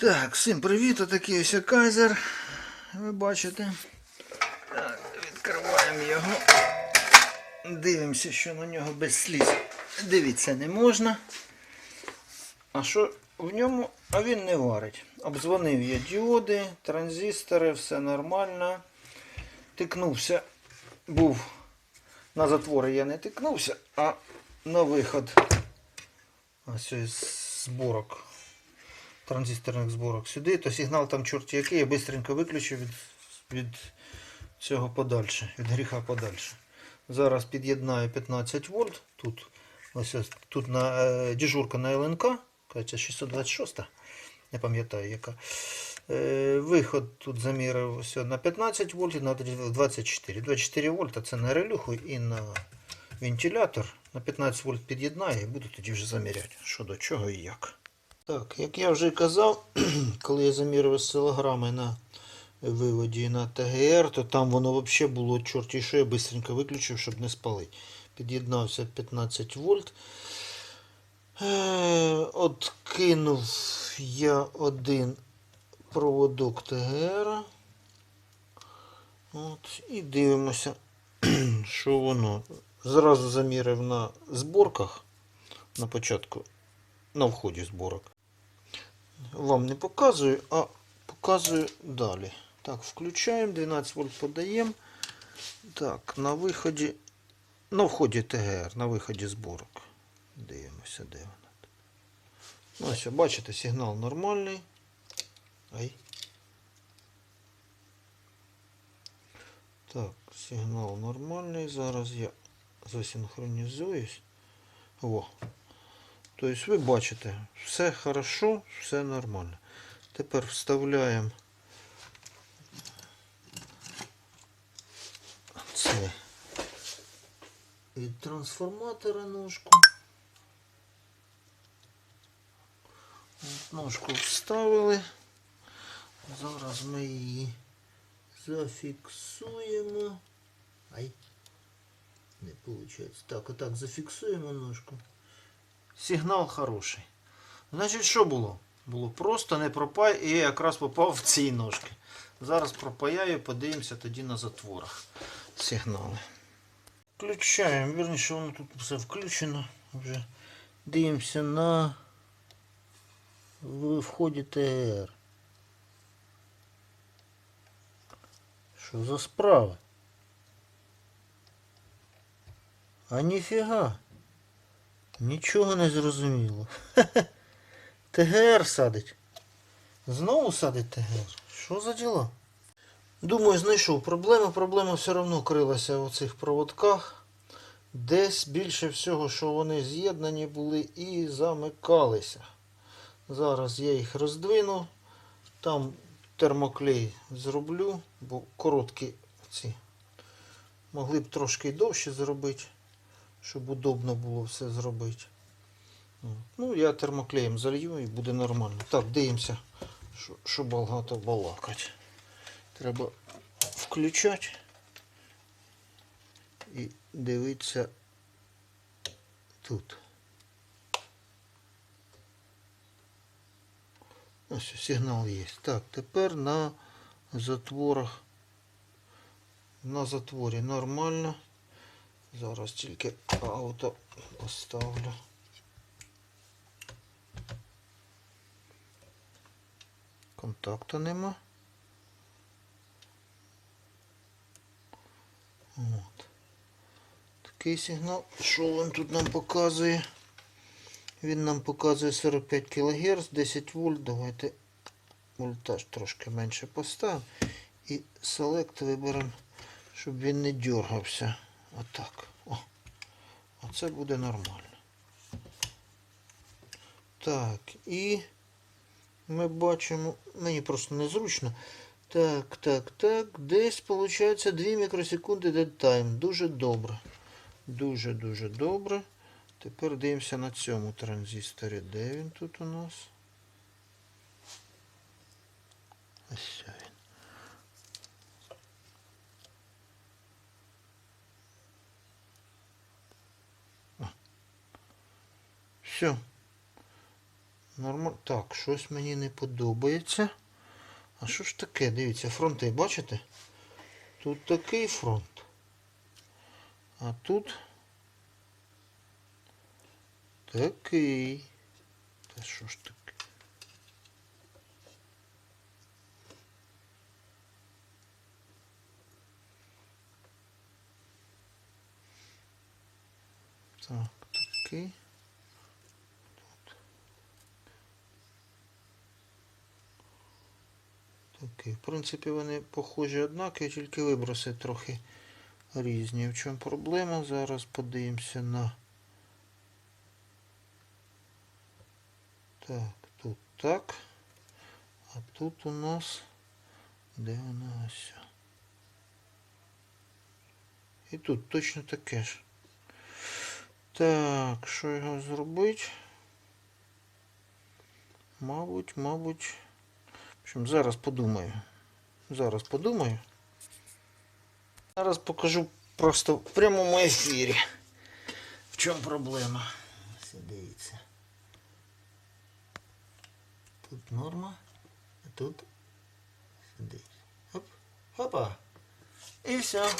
Так, всім привіт, отакий ось кайзер. Ви бачите. Відкриваємо його. Дивимося, що на нього без сліз. Дивіться не можна. А що в ньому? А він не варить. Обдзвонив я діоди, транзистори, все нормально. Тикнувся. Був на затвори я не тикнувся, а на виход. Ось із зборок транзисторних зборок сюди, то сигнал там чорті який, я швидко виключив від, від цього подальше, від гріха подальше. Зараз під'єднаю 15 вольт. Тут ось тут на е, дежурка на ЛНК, кажеться 626, не пам'ятаю яка. Е, виход тут замірив ось на 15 вольт і на 24. 24 вольта це на релюху і на вентилятор. На 15 вольт під'єднаю і буду тоді вже заміряти, що до чого і як. Так, як я вже казав, коли я замірив осцилограми на виводі на ТГР, то там воно взагалі було чорті що я швидко виключив, щоб не спалити. Під'єднався 15 вольт. Е, Откинув я один проводок ТГР. От, і дивимося, що воно. Зразу замірив на зборках на початку, на вході зборок вам не показую, а показую далі. Так, включаємо, 12 вольт подаємо. Так, на виході, на вході ТГР, на виході зборок. Дивимося, де вона. Ну, ось, бачите, сигнал нормальний. Ай. Так, сигнал нормальний. Зараз я засинхронізуюсь. О, Тобто ви бачите, все хорошо, все нормально. Тепер вставляємо це від трансформатора ножку. Ножку вставили. Зараз ми її зафіксуємо. Ай, не виходить. Так, отак зафіксуємо ножку. Сигнал хороший. Значить, що було? Було просто не пропай, і я якраз попав в ці ножки. Зараз пропаяю, подивимося тоді на затворах сигнали. Включаємо, вірніше, воно тут все включено. Вже дивимося на вході ТР. Що за справа? А ніфіга. Нічого не зрозуміло. ТГР садить. Знову садить ТГР. Що за діла? Думаю, знайшов проблему. Проблема все одно крилася в цих проводках. Десь більше всього, що вони з'єднані були і замикалися. Зараз я їх роздвину. Там термоклей зроблю, бо короткі ці. Могли б трошки довше зробити щоб удобно було все зробити. Ну, я термоклеєм залью і буде нормально. Так, дивимося, що, що багато балакати. Треба включати і дивитися тут. Ось сигнал є. Так, тепер на затворах. На затворі нормально. Зараз тільки ауто поставлю. Контакту нема. От. Такий сигнал. Що він тут нам показує? Він нам показує 45 кГц, 10 вольт. Давайте вольтаж трошки менше поставимо. І селект виберемо, щоб він не дергався. Отак. О. Оце буде нормально. Так, і ми бачимо, мені просто незручно. Так, так, так. Десь виходить 2 мікросекунди dead time. Дуже добре. Дуже-дуже добре. Тепер дивимося на цьому транзисторі. Де він тут у нас? Ось Все. Норма... Так, щось мені не подобається. А що ж таке? Дивіться, фронти, бачите? Тут такий фронт. А тут такий. Та що ж таке? Так, такий. Такий. В принципі, вони похожі однакові, тільки виброси трохи різні. В чому проблема? Зараз подивимося на. Так, тут так. А тут у нас. Де вона ось? І тут точно таке ж. Так, що його зробити? Мабуть, мабуть. В зараз подумаю. Зараз подумаю. Зараз покажу просто в прямому ефірі. В чому проблема? Ось дивіться. Тут норма, а тут сюди. Оп. Опа. І все.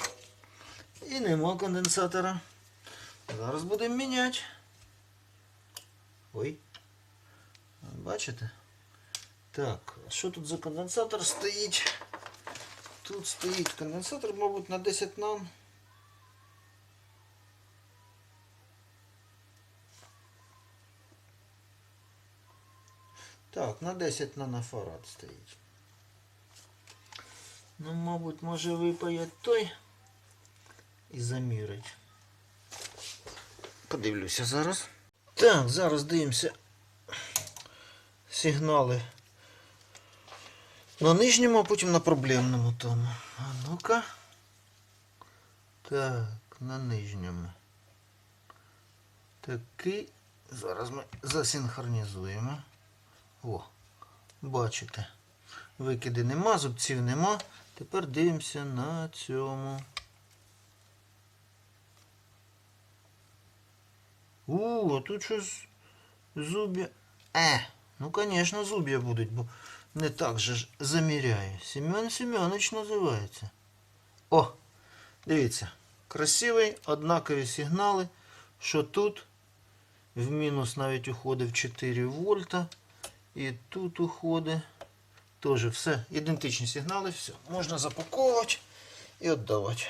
І нема конденсатора. Зараз будемо міняти. Ой. Бачите? Так, що тут за конденсатор стоїть? Тут стоїть конденсатор, мабуть, на 10 нан. Так, на 10 нанофарад стоїть. Ну, мабуть, може випаять той і замірить. Подивлюся зараз. Так, зараз дивимося сигнали на нижньому, а потім на проблемному тому. А ну-ка. Так, на нижньому. Такий. Зараз ми засинхронізуємо. О, бачите. Викиди нема, зубців нема. Тепер дивимося на цьому. У, а тут щось зуб'я. Е, ну звісно, зуб'я будуть, бо не так же ж заміряю. Семен Семенович називається. О, дивіться. Красивий, однакові сигнали, що тут в мінус навіть уходить в 4 вольта. І тут уходить. Теж все. Ідентичні сигнали, все. Можна запаковувати і віддавати.